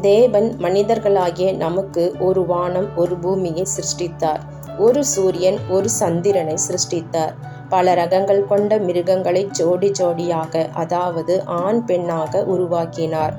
தேவன் மனிதர்களாகிய நமக்கு ஒரு வானம் ஒரு பூமியை சிருஷ்டித்தார். ஒரு சூரியன் ஒரு சந்திரனை சிருஷ்டித்தார். பல ரகங்கள் கொண்ட மிருகங்களை ஜோடி ஜோடியாக அதாவது ஆண் பெண்ணாக உருவாக்கினார்.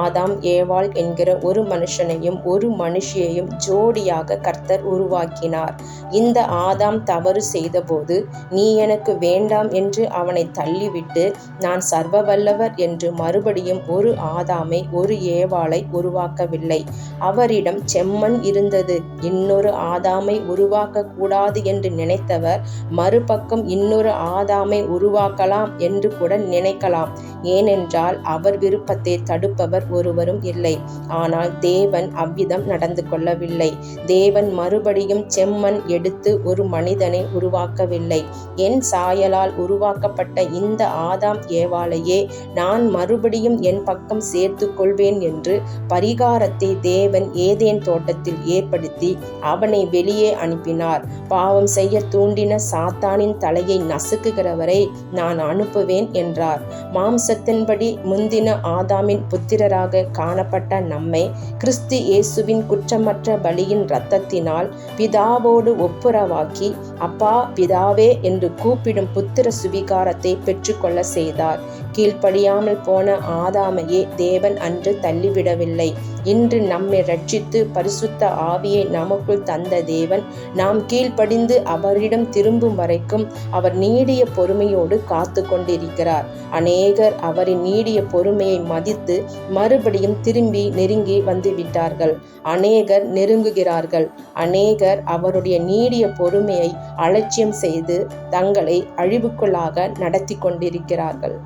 ஆதாம் ஏவாள் என்கிற ஒரு மனுஷனையும் ஒரு மனுஷியையும் ஜோடியாக கர்த்தர் உருவாக்கினார். இந்த ஆதாம் தவறு செய்தபோது நீ எனக்கு வேண்டாம் என்று அவனை தள்ளிவிட்டு நான் சர்வ வல்லவர் என்று மறுபடியும் ஒரு ஆதாமை ஒரு ஏவாளை உருவாக்கவில்லை. அவரிடம் செம்மண் இருந்தது. இன்னொரு ஆதாமை உருவாக்க கூடாது என்று நினைத்தவர் மறுபக்கம் இன்னொரு ஆதாமை உருவாக்கலாம் என்று கூட நினைக்கலாம். ஏனென்றால் அவர் விருப்பத்தை தடுப்பவர் ஒருவரும் இல்லை. ஆனால் தேவன் அவ்விதம் நடந்து கொள்ளவில்லை. தேவன் மறுபடியும் செம்மண் எடுத்து ஒரு மனிதனை உருவாக்கவில்லை. என் சாயலால் உருவாக்கப்பட்ட இந்த ஆதாம் ஏவாளையே நான் மறுபடியும் என் பக்கம் சேர்த்து கொள்வேன் என்று பரிகாரத்தை தேவன் ஏதேன் தோட்டத்தில் ஏற்படுத்தி அவனை வெளியே அனுப்பினார். பாவம் செய்ய தூண்டின சாத்தானின் தலையை நசுக்குகிறவரை நான் அனுப்புவேன் என்றார். மாம்ச வம்சத்தின்படி முந்தின ஆதாமின் புத்திரராக காணப்பட்ட நம்மை கிறிஸ்து இயேசுவின் குற்றமற்ற பலியின் இரத்தத்தினால் பிதாவோடு ஒப்புரவாக்கி அப்பா பிதாவே என்று கூப்பிடும் புத்திர சுவிகாரத்தை பெற்றுக்கொள்ள செய்தார். கீழ்ப்படியாமல் போன ஆதாமையே தேவன் அன்று தள்ளிவிடவில்லை. இன்று நம்மை ரட்சித்து பரிசுத்த ஆவியை நமக்குள் தந்த தேவன் நாம் கீழ்ப்படிந்து அவரிடம் திரும்பும் வரைக்கும் அவர் நீடிய பொறுமையோடு காத்து கொண்டிருக்கிறார் அநேகர் அவரின் நீடிய பொறுமையை மதித்து மறுபடியும் திரும்பி நெருங்கி வந்து விட்டார்கள் அநேகர் நெருங்குகிறார்கள். அநேகர் அவருடைய நீடிய பொறுமையை அலட்சியம் செய்து தங்களை அழிவுக்குள்ளாக நடத்தி கொண்டிருக்கிறார்கள்